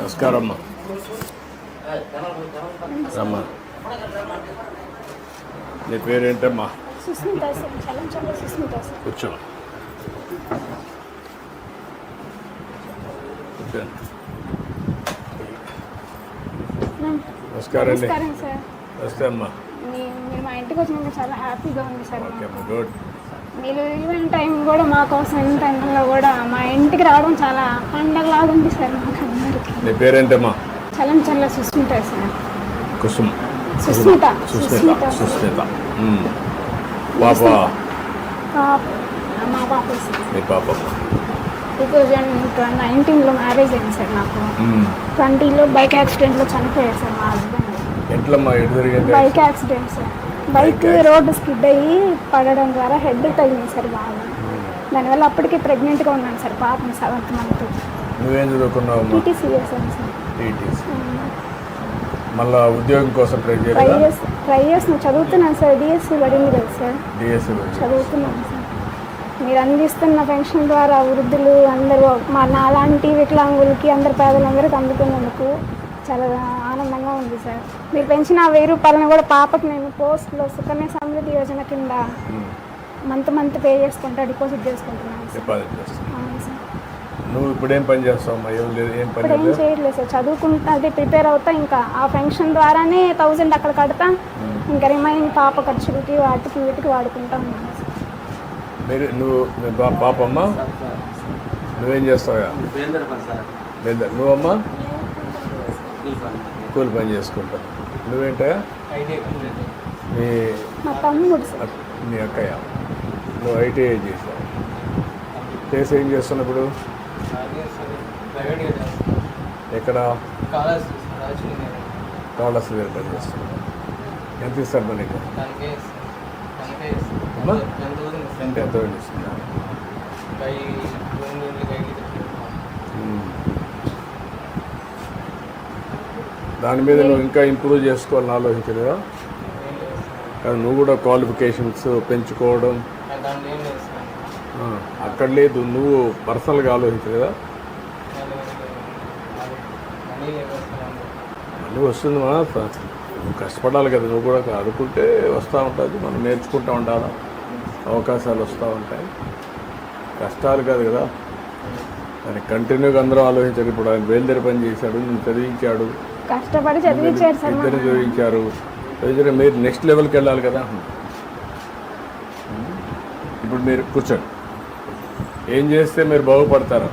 నమస్కారం అమ్మా రమ్మా. నీ పేరేంటమ్మా? సుస్మిత సుస్మిత కూర్చో. నమస్కారం అండి. నమస్తే అమ్మా. మీ- మీరు మా ఇంటికి వచ్చినందుకు చాలా హ్యాపీగా ఉంది సార్. గుడ్. మీరు ఈవెంట్ టైం కూడా మా కోసం టైంలో కూడా మా ఇంటికి రావడం చాలా పండగలాగా ఉంది సార్ మాకు అందరికీ. నీ పేరేంటమ్మా? చలం చల్ల సుస్మిత సార్. కుసుమ్. సుస్మిత సుస్మిత సుస్మిత. పాప? పాప- మా పాప మీ పాపమ్మ టూ థౌజండ్ నైన్టీన్లో మ్యారేజ్ అయింది సార్ నాకు. ట్వంటీలో బైక్ యాక్సిడెంట్లో చనిపోయారు సార్ మా husband ఎట్లమ్మా bike accident sir. Bike road skid అయ్యి పడడం ద్వారా హెడ్ తగిలింది సార్ బాగా. దానివల్ల అప్పటికే ప్రెగ్నెంట్గా ఉన్నాను సార్ పాపని సెవెంత్ మంత్ నువ్వేం చదువుకున్నావు టీటీసీఎస్ టీటీసీ మళ్ళా ఉద్యోగం కోసం ట్రై చేసి ట్రై చేసిన చదువుతున్నాను సార్. డిఎస్సి పడింది కదా సార్. డిఎస్సి చదువుతున్నాను సార్. మీరు అందిస్తున్న పెన్షన్ ద్వారా వృద్ధులు అందరూ మా నాలాంటి వికలాంగులకి అందరు పేదలందరికీ అందుతున్నందుకు చాలా ఆనందంగా ఉంది సార్. మీరు పెంచిన ఆ వెయ్యి రూపాయలను కూడా పాపకి నేను పోస్ట్లో సుకన్య సమృద్ధి యోజన కింద మంత్ మంత్ పే చేసుకుంటా డిపాజిట్ చేసుకుంటున్నాను సార్. నువ్వు ఇప్పుడు ఏం పని చేస్తావు అమ్మా? ఏం లేదు ఏం పని ఇప్పుడు ఏం లేదు? చేయట్లేదు సార్. చదువుకుంటా అదే ప్రిపేర్ అవుతా ఇంకా ఆ పెన్షన్ ద్వారానే థౌజండ్ అక్కడ కడతా ఇంకా రిమైనింగ్ పాప ఖర్చులకి వాటికి వీటికి వాడుకుంటా ఉన్నాను సార్. మీరు నువ్వు పాపమ్మ? నువ్వేం చేస్తావా నువ్వమ్మా? కూలి పని చేసుకుంటావు నువ్వేంటా ఐటీ మీ మా అక్కయ్య. నువ్వు ఐటీఐ చేసావు చేసి ఏం చేస్తున్నావు ఇప్పుడు అదే సరే ప్రైవేట్గా చేస్తాను ఎక్కడ? కాలేజ్ రాజు కావాల్సి పని చేస్తున్నావు. ఎంత ఇస్తారు మరి నీకు? ఎంత ఎంత ఇస్తున్నా కై రెండు రెండు కైకి దాని మీద నువ్వు ఇంకా ఇంప్రూవ్ చేసుకోవాలని ఆలోచించలేదా? కానీ నువ్వు కూడా క్వాలిఫికేషన్స్ పెంచుకోవడం. అక్కడ లేదు నువ్వు పర్సనల్గా ఆలోచించలేదా? మళ్ళీ వస్తుంది మా నువ్వు కష్టపడాలి కదా నువ్వు కూడా అనుకుంటే వస్తూ ఉంటుంది మనం నేర్చుకుంటూ ఉండాలా? అవకాశాలు వస్తూ ఉంటాయి. కష్టాలు కాదు కదా. దానికి కంటిన్యూగా అందరూ ఆలోచించారు ఇప్పుడు ఆయన బయలుదేరి పని చేశాడు నేను చదివించాడు. కష్టపడి చదివించారు సార్ ఇద్దరు చదివించారు. చదివించారు. మీరు నెక్స్ట్ లెవెల్కి వెళ్ళాలి కదా. ఇప్పుడు మీరు కూర్చోండి. ఏం చేస్తే మీరు బాగుపడతారు?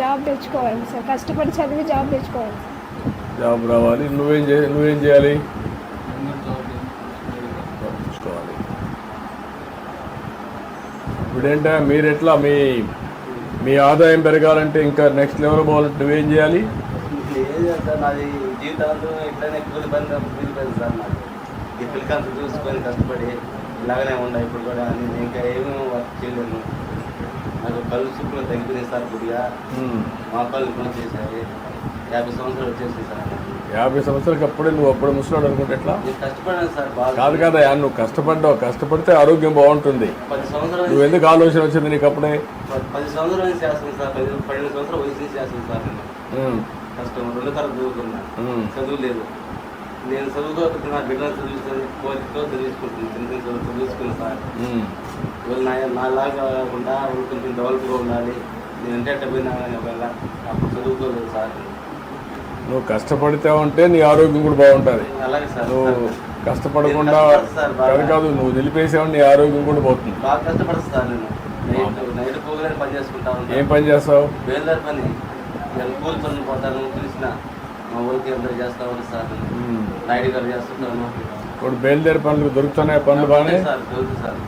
జాబ్ తెచ్చుకోవాలి సార్. కష్టపడి చదివి జాబ్ తెచ్చుకోవాలి జాబ్ రావాలి. నువ్వేం చే నువ్వేం చేయాలి? జాబ్ చూసుకోవాలి ఇప్పుడేంటా? మీరు ఎట్లా మీ మీ ఆదాయం పెరగాలంటే ఇంకా నెక్స్ట్ లెవెల్ పోవాలంటే నువ్వేం చేయాలి? చేస్తాను నాది జీవితాంతం ఎప్పుడైనా కూలి పని కూలి పని సార్ నాకు. ఈ పిల్లకాంత చూసుకొని కష్టపడి ఇలాగనే ఉండే ఇప్పుడు కూడా నేను ఇంకా ఏమీ వర్క్ చేయలేను. నాకు కళ్ళు చూపులు తగ్గిపోయింది సార్ ఉమ్. మా కళ్ళు పని చేశాయి. యాభై సంవత్సరాలు వచ్చేసింది సార్ యాభై సంవత్సరాలకి అప్పుడే నువ్వు అప్పుడు ముసలాడు అనుకుంటే ఎట్లా? కష్టపడాను సార్ కాదు కదా నువ్వు కష్టపడ్డావు. కష్టపడితే ఆరోగ్యం బాగుంటుంది. నువ్వు ఎందుకు ఆలోచన వచ్చింది నీకు అప్పుడే? పది- సంవత్సరాల చేస్తాను సార్. పది పన్నెండు సంవత్సరాల వయసు చేస్తాను సార్ కష్టం రెండు తరగతి చదువుకున్నా. ఉమ్. చదువు లేదు. నేను చదువుకోకపోతే నా బిడ్డలు చదివిస్తాను కోరికతో చదివించుకుంటున్నాను చిన్న చిన్న చదువు చదివించుకున్నాను సార్. వీళ్ళు నా నాలాగా కాకుండా వాళ్ళు కొంచెం డెవలప్గా ఉండాలి. నేను అంటే అట్ట పోయినా ఒకవేళ అప్పుడు చదువుకోలేదు సార్. నువ్వు కష్టపడితే ఉంటే నీ ఆరోగ్యం కూడా బాగుంటుంది. అలాగే సార్. నువ్వు కష్టపడకుండా సార్ బాగా. కాదు నువ్వు నిలిపేసావు నీ ఆరోగ్యం కూడా పోతుంది. బాగా కష్టపడతా సార్ నేను. నైట్ నైట్ పోగానే పని చేసుకుంటా ఏం పని చేస్తావు? బేల్దారి పని. నేను కూలి పనులు పోతాను తెలిసిన మా ఊరికి అందరూ చేస్తా ఉంటాను సార్. నైట్ గారు చేస్తుంటాను ఇప్పుడు బయలుదేరి పనులు దొరుకుతున్నాయి పనులు బాగానే? Sir sir.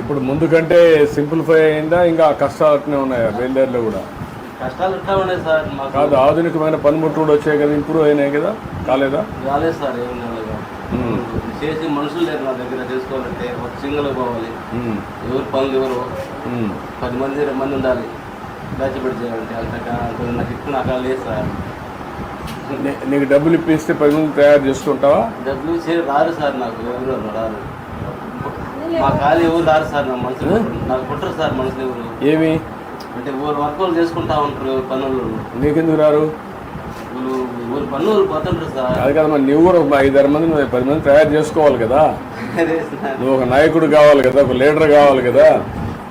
ఇప్పుడు ముందు కంటే సింప్లిఫై అయిందా? ఇంకా కష్టాలు అట్నే ఉన్నాయా బయలుదేరిలో కూడా? కష్టాలు ఎట్లా ఉన్నాయి సార్ మాకు. కాదు ఆధునికమైన పనిముట్లు కూడా వచ్చాయి కదా ఇంప్రూవ్ అయినాయి కదా? కాలేదా? రాలేదు సార్ ఏం లేదు. చేసి మనుషులు లేరు నా దగ్గర చేసుకోవాలంటే ఒక సింగిల్ పోవాలి. ఎవరు పనులు ఎవరు. పది మంది ఇరవై మంది ఉండాలి. దాచిపెట్టి చేయాలంటే అంత నాకు ఇప్పుడు నాకు అలా లేదు సార్. నీ- నీకు డబ్బులు ఇప్పిస్తే పది మంది తయారు చేసుకుంటావా? డబ్బులు చే రారు సార్ నాకు ఎవరు రారు. మా ఖాళీ ఎవరు రారు సార్ నా మనసులో. నాకు పుట్టరు సార్ మనసులో ఎవరు. ఏమి? అంటే ఊరు వర్క్ చేసుకుంటా ఉంటారు పనులు. నీకెందుకు రారు? ఊరు పనులు పోతుంటారు సార్. అది కదా మరి నువ్వు కూడా ఒక ఐదారు మంది నువ్వు పది మంది తయారు చేసుకోవాలి కదా. నువ్వు ఒక నాయకుడు కావాలి కదా ఒక లీడర్ కావాలి కదా.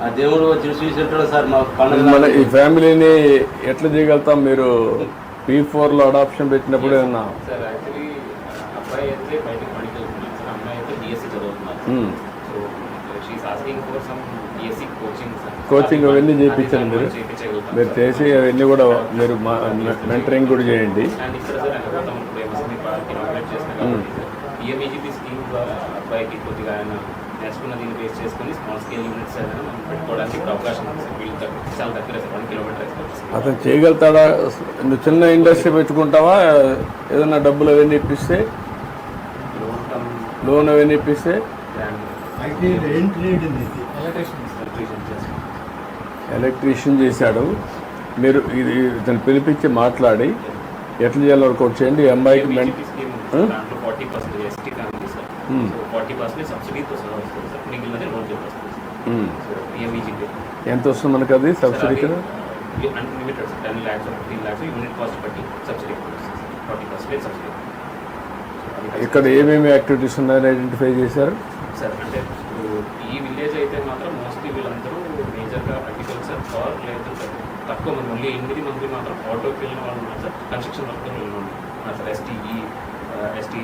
ఆ దేవుడు వచ్చి చూసి సార్ మా పండుగ మన ఈ ఫ్యామిలీని ఎట్లా చేయగలుగుతాం మీరు? పీ ఫోర్లో అడాప్షన్ పెట్టినప్పుడు ఏమన్నా? సార్ యాక్చువల్లీ అబ్బాయి అయితే బయటకు పనికి వెళ్తున్నాడు సార్ అమ్మాయి అయితే బీఎస్సీ చదువుతున్నారు మ్మ్. So she's asking for some BSc coaching sir Coaching అవన్నీ చేయించండి మీరు? చేయించగలుగుతాం మీరు చేసి అవన్నీ కూడా మీరు మెంటరింగ్ కూడా చేయండి. అండ్ ఇక్కడ సార్ అనంతపురం ఇప్పుడు ఎంఎస్ఎంఈ పార్క్ ఇనాగ్రేట్ చేసిన కాబట్టి పిఎంఈజీపీ స్కీమ్ ద్వారా అబ్బాయికి కొద్దిగా ఆయన బేస్ చేసుకుని స్మాల్ స్కేల్ యూనిట్స్ ఏదైనా మనం పెట్టుకోవడానికి ఇప్పుడు అవకాశం ఉంది. సార్ వీళ్ళు దగ్గర చాలా దగ్గర వన్ కిలోమీటర్ అతను చేయగలుగుతాడా? నువ్వు చిన్న ఇండస్ట్రీ పెట్టుకుంటావా? ఏదైనా డబ్బులు అవన్నీ ఇప్పిస్తే? లోన్ అవన్నీ ఇప్పిస్తే? ఎలక్ట్రీషియన్ చేశాడు. మీరు ఇది ఇతను పిలిపించి మాట్లాడి ఎట్లా చేయాలో వర్కౌట్ చేయండి. దాంట్లో forty percent ST forty percent సబ్సిడీతో సహా వస్తుంది సార్. మిగిలినది లోన్ వస్తుంది. మ్మ్. సో పిఎంఈజీపీ ఎంత వస్తుంది మనకు అది? సబ్సిడీ కదా? Unlimited sir ten lakhs fifteen lakhs unit cost బట్టి సబ్సిడీ ఫార్టీ పర్సెంట్ సబ్సిడీ ఇక్కడ ఏమేమి యాక్టివిటీస్ ఉన్నాయని ఐడెంటిఫై చేశారు? సార్ అంటే ఈ విలేజ్ అయితే మాత్రం మోస్ట్లీ వీళ్ళందరూ మేజర్గా అగ్రికల్చర్ ఆర్ లేదు తక్కువ మంది ఓన్లీ ఎనిమిది మంది మాత్రం ఆటోకి వెళ్ళిన వాళ్ళు ఉన్నారు సార్ కన్స్ట్రక్షన్ వర్క్ వెళ్ళిన వాళ్ళు ఉన్నారు సార్ ఎస్టీఈ ఎస్టీ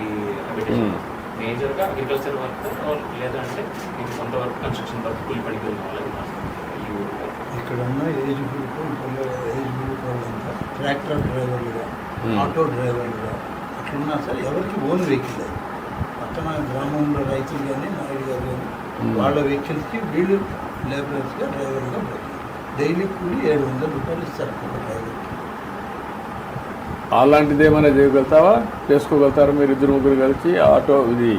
Hmm. మేజర్గా అగ్రికల్చర్ వర్క్ లేదంటే ఇది సొంత వర్క్ కన్స్ట్రక్షన్ వర్క్ కూలి పనికి వెళ్ళిన వాళ్ళు ఉన్నారు సార్ ఈ ఊరిలో ఇక్కడ ఉన్న ఏజ్ గ్రూప్ ఏజ్ గ్రూప్ వాళ్ళంతా ట్రాక్టర్ డ్రైవర్లుగా Hmm. ఆటో డ్రైవర్లుగా అట్లున్నా సార్ ఎవరికి ఓన్ వెహికల్ అది పక్కన గ్రామంలో రైతులు కానీ నాయుడు గారు కానీ Hmm. వాళ్ళ వెహికల్స్కి వీళ్ళు లేబరర్స్గా డ్రైవర్గా పోతుంది డైలీ కూలి ఏడు వందల రూపాయలు ఇస్తారు ఒక డ్రైవర్కి అలాంటిది ఏమైనా చేయగలుగుతావా? చేసుకోగలుగుతారా? మీరు ఇద్దరు ముగ్గురు కలిసి ఆటో ఇది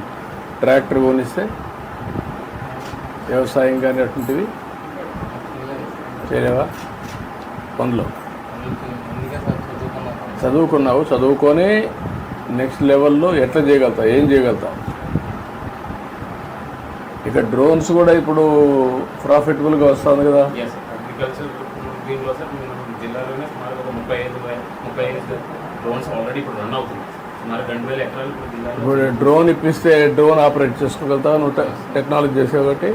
ట్రాక్టర్ కొనిస్తే వ్యవసాయం కానీ అటువంటివి చేయలేవా? పనులు. చదువుకున్నావు చదువుకొని నెక్స్ట్ లెవెల్లో ఎట్లా చేయగలుగుతావు? ఏం చేయగలుగుతావు? ఇక డ్రోన్స్ కూడా ఇప్పుడు ప్రాఫిటబుల్గా వస్తుంది కదా. డ్రోన్స్ ఆల్రెడీ ఇప్పుడు రన్ అవుతుంది. ఇప్పుడు డ్రోన్ ఇప్పిస్తే డ్రోన్ ఆపరేట్ చేసుకోగలుగుతావు నువ్వు టెక్నాలజీ చేసే ఒకటి.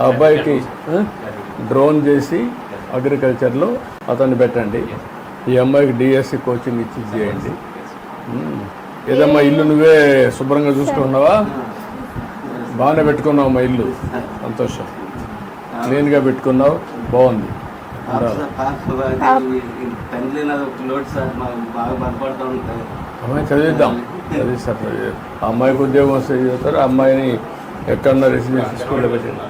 ఆ అబ్బాయికి? డ్రోన్ చేసి అగ్రికల్చర్లో అతన్ని పెట్టండి. ఈ అమ్మాయికి డిఎస్సి కోచింగ్ ఇచ్చి చేయండి. ఏదమ్మా ఇల్లు నువ్వే శుభ్రంగా చూసుకున్నావా బాగానే పెట్టుకున్నావు మా ఇల్లు సంతోషం. క్లీన్గా పెట్టుకున్నావు. బాగుంది. లోటు సార్ మాకు బాగా బాధపడుతూ ఉంటాయి అమ్మాయి చదివిద్దాం. చదివిస్తారు అమ్మాయికి ఉద్యోగం వస్తే చదువుతారు ఆ అమ్మాయిని ఎక్కడన్నా రెసిడెన్షియల్ స్కూల్లో పెట్టండి.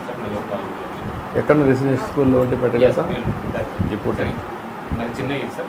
ఎక్కడ రెసిడెన్షియల్ స్కూల్లో ఉంటే పెట్టగలుగుతా? ఇప్పుడు చిన్న సార్?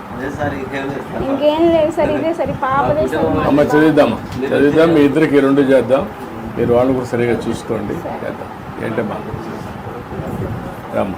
ఇంకేం లేదు సార్. ఇంకేం లేదు సార్ ఇదే సరే పాపదే సార్ అమ్మ చదివిద్దాం చదివిద్దాం మీ ఇద్దరికి రెండు చేద్దాం. మీరు వాళ్ళని కూడా సరిగా చూసుకోండి. చేద్దాం. ఏంటమ్మా? రమ్మా.